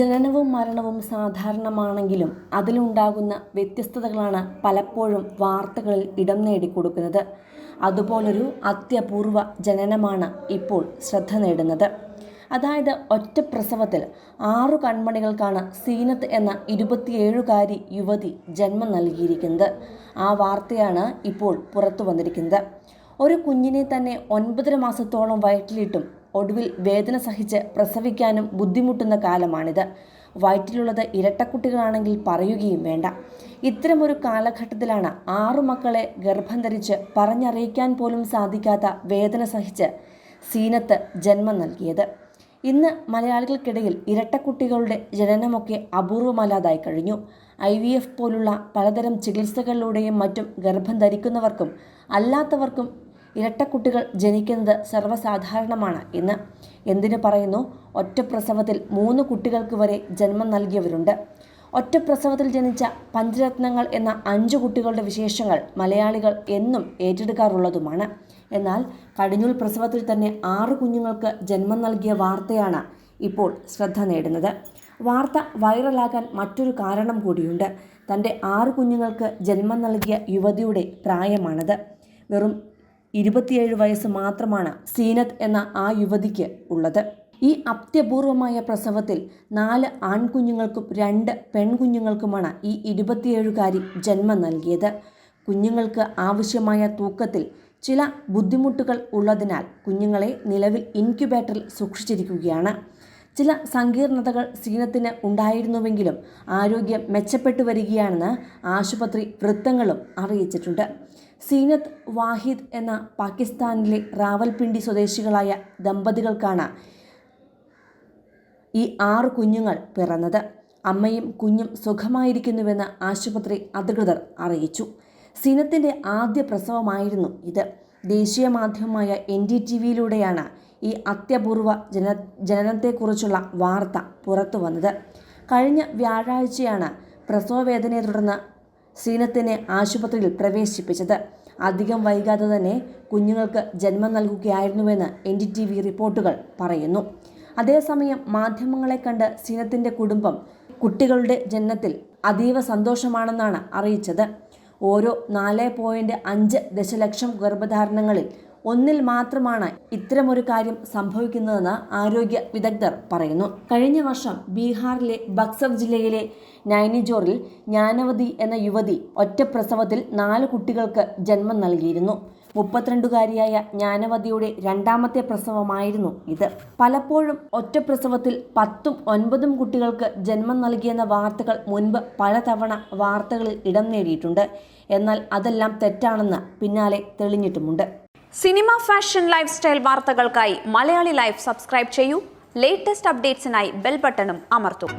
ജനനവും മരണവും സാധാരണമാണെങ്കിലും അതിലുണ്ടാകുന്ന വ്യത്യസ്തതകളാണ് പലപ്പോഴും വാർത്തകളിൽ ഇടം നേടിക്കൊടുക്കുന്നത്. അതുപോലൊരു അത്യപൂർവ ജനനമാണ് ഇപ്പോൾ ശ്രദ്ധ നേടുന്നത്. അതായത് ഒറ്റ പ്രസവത്തിൽ ആറു കൺമണികൾക്കാണ് സീനത്ത് എന്ന ഇരുപത്തിയേഴുകാരി യുവതി ജന്മം നൽകിയിരിക്കുന്നത്. ആ വാർത്തയാണ് ഇപ്പോൾ പുറത്തു വന്നിരിക്കുന്നത്. ഒരു കുഞ്ഞിനെ തന്നെ ഒൻപതര മാസത്തോളം വയറ്റിലിട്ടും ഒടുവിൽ വേദന സഹിച്ച് പ്രസവിക്കാനും ബുദ്ധിമുട്ടുന്ന കാലമാണിത്. വയറ്റിലുള്ളത് ഇരട്ടക്കുട്ടികളാണെങ്കിൽ പറയുകയും വേണ്ട. ഇത്തരമൊരു കാലഘട്ടത്തിലാണ് ആറു മക്കളെ ഗർഭം ധരിച്ച് പറഞ്ഞറിയിക്കാൻ പോലും സാധിക്കാത്ത വേദന സഹിച്ച് സീനത്ത് ജന്മം നൽകിയത്. ഇന്ന് മലയാളികൾക്കിടയിൽ ഇരട്ടക്കുട്ടികളുടെ ജനനമൊക്കെ അപൂർവമല്ലാതായി കഴിഞ്ഞു. ഐ വി എഫ് പോലുള്ള പലതരം ചികിത്സകളിലൂടെയും മറ്റും ഗർഭം ധരിക്കുന്നവർക്കും അല്ലാത്തവർക്കും ഇരട്ടക്കുട്ടികൾ ജനിക്കുന്നത് സർവസാധാരണമാണ് ഇന്ന് എന്തിനു പറയുന്നു? ഒറ്റപ്രസവത്തിൽ മൂന്ന് കുട്ടികൾക്ക് വരെ ജന്മം നൽകിയവരുണ്ട്. ഒറ്റപ്രസവത്തിൽ ജനിച്ച പഞ്ചരത്നങ്ങൾ എന്ന അഞ്ചു കുട്ടികളുടെ വിശേഷങ്ങൾ മലയാളികൾ എന്നും ഏറ്റെടുക്കാറുള്ളതുമാണ്. എന്നാൽ കടിഞ്ഞൂൽ പ്രസവത്തിൽ തന്നെ ആറ് കുഞ്ഞുങ്ങൾക്ക് ജന്മം നൽകിയ വാർത്തയാണ് ഇപ്പോൾ ശ്രദ്ധ നേടുന്നത്. വാർത്ത വൈറലാകാൻ മറ്റൊരു കാരണം കൂടിയുണ്ട്. തന്റെ ആറ് കുഞ്ഞുങ്ങൾക്ക് ജന്മം നൽകിയ യുവതിയുടെ പ്രായമാണത്. വെറും ഇരുപത്തിയേഴ് വയസ്സ് മാത്രമാണ് സീനത്ത് എന്ന ആ യുവതിക്ക് ഉള്ളത്. ഈ അത്യപൂർവമായ പ്രസവത്തിൽ നാല് ആൺകുഞ്ഞുങ്ങൾക്കും രണ്ട് പെൺകുഞ്ഞുങ്ങൾക്കുമാണ് ഈ ഇരുപത്തിയേഴുകാരി ജന്മം നൽകിയത്. കുഞ്ഞുങ്ങൾക്ക് ആവശ്യമായ തൂക്കത്തിൽ ചില ബുദ്ധിമുട്ടുകൾ ഉള്ളതിനാൽ കുഞ്ഞുങ്ങളെ നിലവിൽ ഇൻക്യുബേറ്ററിൽ സൂക്ഷിച്ചിരിക്കുകയാണ്. ചില സങ്കീർണതകൾ സീനത്തിന് ഉണ്ടായിരുന്നുവെങ്കിലും ആരോഗ്യം മെച്ചപ്പെട്ടു വരികയാണെന്ന് ആശുപത്രി വൃത്തങ്ങളും അറിയിച്ചിട്ടുണ്ട്. സീനത്ത് വാഹിദ് എന്ന പാകിസ്ഥാനിലെ റാവൽപിണ്ടി സ്വദേശികളായ ദമ്പതികൾക്കാണ് ഈ ആറ് കുഞ്ഞുങ്ങൾ പിറന്നത്. അമ്മയും കുഞ്ഞും സുഖമായിരിക്കുന്നുവെന്ന് ആശുപത്രി അധികൃതർ അറിയിച്ചു. സീനത്തിന്റെ ആദ്യ പ്രസവമായിരുന്നു ഇത്. ദേശീയ മാധ്യമമായ എൻ ഡി ടി വിയിലൂടെയാണ് ഈ അത്യപൂർവ ജന ജനനത്തെക്കുറിച്ചുള്ള വാർത്ത പുറത്തു വന്നത്. കഴിഞ്ഞ വ്യാഴാഴ്ചയാണ് പ്രസവവേദനയെ തുടർന്ന് സീനത്തിനെ ആശുപത്രിയിൽ പ്രവേശിപ്പിച്ചത്. അധികം വൈകാതെ തന്നെ കുഞ്ഞുങ്ങൾക്ക് ജന്മം നൽകുകയായിരുന്നുവെന്ന് എൻ ഡി ടി വി റിപ്പോർട്ടുകൾ പറയുന്നു. അതേസമയം മാധ്യമങ്ങളെ കണ്ട് സീനത്തിന്റെ കുടുംബം കുട്ടികളുടെ ജനനത്തിൽ അതീവ സന്തോഷമാണെന്നാണ് അറിയിച്ചത്. ഓരോ നാല് പോയിന്റ് അഞ്ച് ദശലക്ഷം ഗർഭധാരണങ്ങളിൽ ഒന്നിൽ മാത്രമാണ് ഇത്തരമൊരു കാര്യം സംഭവിക്കുന്നതെന്ന് ആരോഗ്യ വിദഗ്ധർ പറയുന്നു. കഴിഞ്ഞ വർഷം ബീഹാറിലെ ബക്സർ ജില്ലയിലെ നൈനിജോറിൽ ജ്ഞാനവതി എന്ന യുവതി ഒറ്റ പ്രസവത്തിൽ നാല് കുട്ടികൾക്ക് ജന്മം നൽകിയിരുന്നു. മുപ്പത്തിരണ്ടുകാരിയായ ജ്ഞാനവതിയുടെ രണ്ടാമത്തെ പ്രസവമായിരുന്നു ഇത്. പലപ്പോഴും ഒറ്റ പ്രസവത്തിൽ പത്തും ഒൻപതും കുട്ടികൾക്ക് ജന്മം നൽകിയെന്ന വാർത്തകൾ മുൻപ് പലതവണ വാർത്തകളിൽ ഇടം നേടിയിട്ടുണ്ട്. എന്നാൽ അതെല്ലാം തെറ്റാണെന്ന് പിന്നാലെ തെളിഞ്ഞിട്ടുമുണ്ട്. സിനിമ ഫാഷൻ ലൈഫ് സ്റ്റൈൽ വാർത്തകൾക്കായി മലയാളി ലൈഫ് സബ്സ്ക്രൈബ് ചെയ്യൂ. ലേറ്റസ്റ്റ് അപ്ഡേറ്റ്സിനായി ബെൽ ബട്ടണും അമർത്തും.